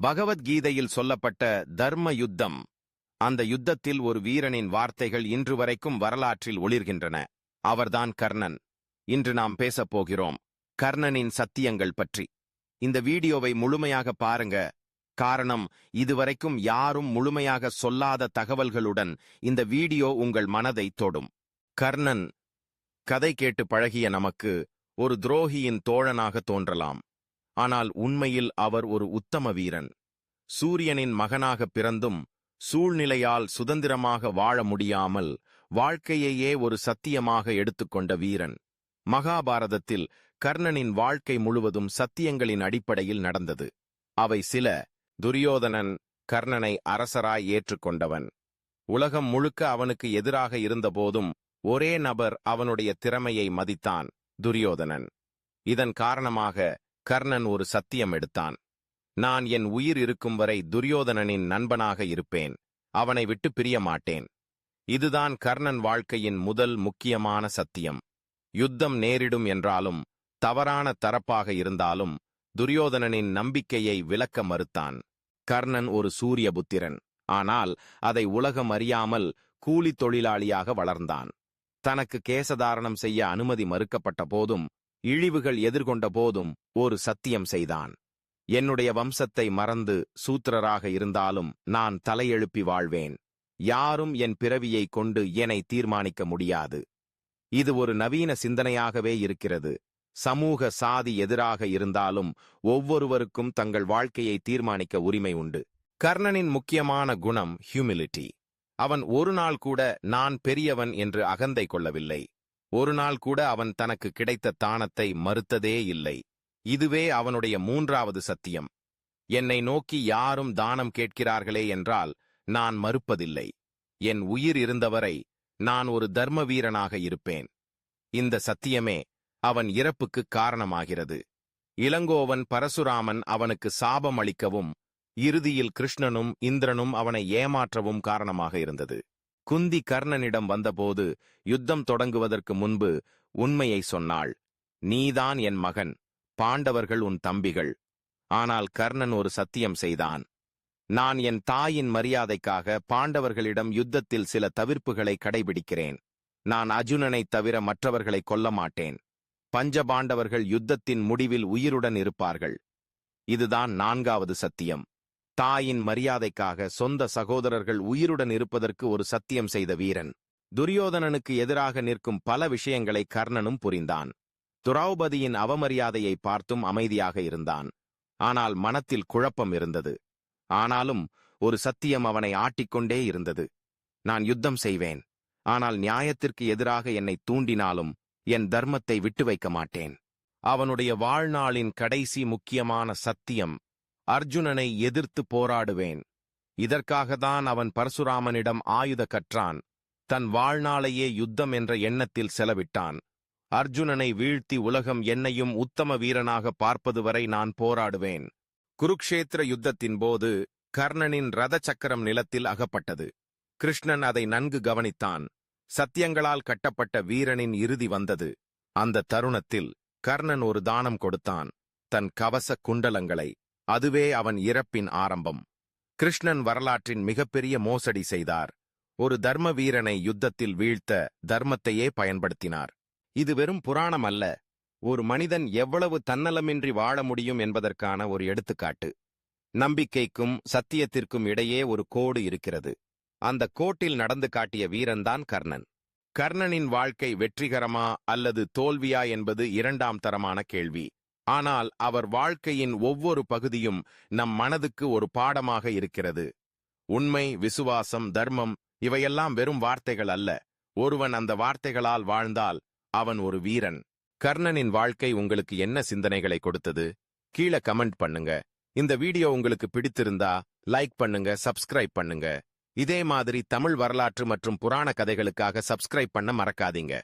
பகவத்கீதையில் சொல்லப்பட்ட தர்ம யுத்தம் அந்த யுத்தத்தில் ஒரு வீரனின் வார்த்தைகள் இன்று வரைக்கும் வரலாற்றில் ஒளிர்கின்றன. அவர்தான் கர்ணன். இன்று நாம் பேசப் போகிறோம் கர்ணனின் சத்தியங்கள் பற்றி. இந்த வீடியோவை முழுமையாக பாருங்க. காரணம் இதுவரைக்கும் யாரும் முழுமையாக சொல்லாத தகவல்களுடன் இந்த வீடியோ உங்கள் மனதை தொடும். கர்ணன் கதை கேட்டு பழகிய நமக்கு ஒரு துரோகியின் தோழனாக தோன்றலாம். ஆனால் உண்மையில் அவர் ஒரு உத்தம வீரன். சூரியனின் மகனாக பிறந்தும் சூழ்நிலையால் சுதந்திரமாக வாழ முடியாமல் வாழ்க்கையையே ஒரு சத்தியமாக எடுத்துக்கொண்ட வீரன். மகாபாரதத்தில் கர்ணனின் வாழ்க்கை முழுவதும் சத்தியங்களின் அடிப்படையில் நடந்தது. அவை சில துரியோதனன் கர்ணனை அரசராய் ஏற்றுக்கொண்டவன் உலகம் முழுக்க அவனுக்கு எதிராக இருந்தபோதும் ஒரே நபர் அவனுடைய திறமையை மதித்தான் துரியோதனன். இதன் காரணமாக கர்ணன் ஒரு சத்தியம் எடுத்தான். நான் என் உயிர் இருக்கும் வரை துரியோதனனின் நண்பனாக இருப்பேன். அவனை விட்டு பிரிய மாட்டேன். இதுதான் கர்ணன் வாழ்க்கையின் முதல் முக்கியமான சத்தியம். யுத்தம் நேரிடும் என்றாலும் தவறான தரப்பாக இருந்தாலும் துரியோதனனின் நம்பிக்கையை விளக்க மறுத்தான். கர்ணன் ஒரு சூரிய புத்திரன் ஆனால் அதை உலகம் அறியாமல் கூலி தொழிலாளியாக வளர்ந்தான். தனக்கு கேசதாரணம் செய்ய அனுமதி மறுக்கப்பட்ட போதும் இழிவுகள் எதிர்கொண்ட போதும் ஒரு சத்தியம் செய்தான். என்னுடைய வம்சத்தை மறந்து சூத்திரராக இருந்தாலும் நான் தலையெழுப்பி வாழ்வேன். யாரும் என் பிறவியை கொண்டு என்னை தீர்மானிக்க முடியாது. இது ஒரு நவீன சிந்தனையாகவே இருக்கிறது. சமூக சாதி எதிராக இருந்தாலும் ஒவ்வொருவருக்கும் தங்கள் வாழ்க்கையை தீர்மானிக்க உரிமை உண்டு. கர்ணனின் முக்கியமான குணம் ஹியூமிலிட்டி அவன் ஒரு நாள் கூட நான் பெரியவன் என்று அகந்தை கொள்ளவில்லை. ஒரு நாள் கூட அவன் தனக்கு கிடைத்த தானத்தை மறுத்ததே இல்லை. இதுவே அவனுடைய மூன்றாவது சத்தியம். என்னை நோக்கி யாரும் தானம் கேட்கிறார்களே என்றால் நான் மறுப்பதில்லை. என் உயிர் இருந்தவரை நான் ஒரு தர்ம வீரனாக இருப்பேன். இந்த சத்தியமே அவன் இறப்புக்கு காரணமாகிறது. இளங்கோவன் பரசுராமன் அவனுக்கு சாபம் அளிக்கவும் இறுதியில் கிருஷ்ணனும் இந்திரனும் அவனை ஏமாற்றவும் காரணமாக இருந்தது. குந்தி கர்ணனிடம் வந்தபோது யுத்தம் தொடங்குவதற்கு முன்பு உண்மையை சொன்னாள் நீதான் என் மகன் பாண்டவர்கள் உன் தம்பிகள். ஆனால் கர்ணன் ஒரு சத்தியம் செய்தான். நான் என் தாயின் மரியாதைக்காக பாண்டவர்களிடம் யுத்தத்தில் சில தவிர்ப்புகளை கடைபிடிக்கிறேன். நான் அர்ஜுனனைத் தவிர மற்றவர்களை கொல்ல மாட்டேன் பஞ்சபாண்டவர்கள் யுத்தத்தின் முடிவில் உயிருடன் இருப்பார்கள். இதுதான் நான்காவது சத்தியம். தாயின் மரியாதைக்காக சொந்த சகோதரர்கள் உயிருடன் இருப்பதற்கு ஒரு சத்தியம் செய்த வீரன். துரியோதனனுக்கு எதிராக நிற்கும் பல விஷயங்களை கர்ணனும் புரிந்தான். துராபதியின் அவமரியாதையை பார்த்தும் அமைதியாக இருந்தான். ஆனால் மனத்தில் குழப்பம் இருந்தது. ஆனாலும் ஒரு சத்தியம் அவனை ஆட்டிக்கொண்டே இருந்தது. நான் யுத்தம் செய்வேன். ஆனால் நியாயத்திற்கு எதிராக என்னை தூண்டினாலும் என் தர்மத்தை விட்டு வைக்க மாட்டேன். அவனுடைய வாழ்நாளின் கடைசி முக்கியமான சத்தியம் அர்ஜுனனை எதிர்த்து போராடுவேன். இதற்காகத்தான் அவன் பரசுராமனிடம் ஆயுத கற்றான். தன் வாழ்நாளையே யுத்தம் என்ற எண்ணத்தில் செலவிட்டான். அர்ஜுனனை வீழ்த்தி உலகம் என்னையும் உத்தம வீரனாக பார்ப்பது வரை நான் போராடுவேன். குருக்ஷேத்திர யுத்தத்தின் போது கர்ணனின் ரத சக்கரம் நிலத்தில் அகப்பட்டது. கிருஷ்ணன் அதை நன்கு கவனித்தான். சத்தியங்களால் கட்டப்பட்ட வீரனின் இறுதி வந்தது. அந்த தருணத்தில் கர்ணன் ஒரு தானம் கொடுத்தான். தன் கவச குண்டலங்களை அதுவே அவன் இறப்பின் ஆரம்பம். கிருஷ்ணன் வரலாற்றின் மிகப்பெரிய மோசடி செய்தார். ஒரு தர்ம வீரனை யுத்தத்தில் வீழ்த்த தர்மத்தையே பயன்படுத்தினார். இது வெறும் புராணம் அல்ல. ஒரு மனிதன் எவ்வளவு தன்னலமின்றி வாழ முடியும் என்பதற்கான ஒரு எடுத்துக்காட்டு. நம்பிக்கைக்கும் சத்தியத்திற்கும் இடையே ஒரு கோடு இருக்கிறது. அந்த கோட்டில் நடந்து காட்டிய வீரன்தான் கர்ணன். கர்ணனின் வாழ்க்கை வெற்றிகரமா அல்லது தோல்வியா என்பது இரண்டாம் தரமான கேள்வி. ஆனால் அவர் வாழ்க்கையின் ஒவ்வொரு பகுதியும் நம் மனதுக்கு ஒரு பாடமாக இருக்கிறது. உண்மை விசுவாசம் தர்மம் இவையெல்லாம் வெறும் வார்த்தைகள் அல்ல. ஒருவன் அந்த வார்த்தைகளால் வாழ்ந்தால் அவன் ஒரு வீரன். கர்ணனின் வாழ்க்கை உங்களுக்கு என்ன சிந்தனைகளை கொடுத்தது? கீழே கமெண்ட் பண்ணுங்க. இந்த வீடியோ உங்களுக்கு பிடித்திருந்தா லைக் பண்ணுங்க சப்ஸ்கிரைப் பண்ணுங்க. இதே மாதிரி தமிழ் வரலாற்று மற்றும் புராண கதைகளுக்காக சப்ஸ்கிரைப் பண்ண மறக்காதீங்க.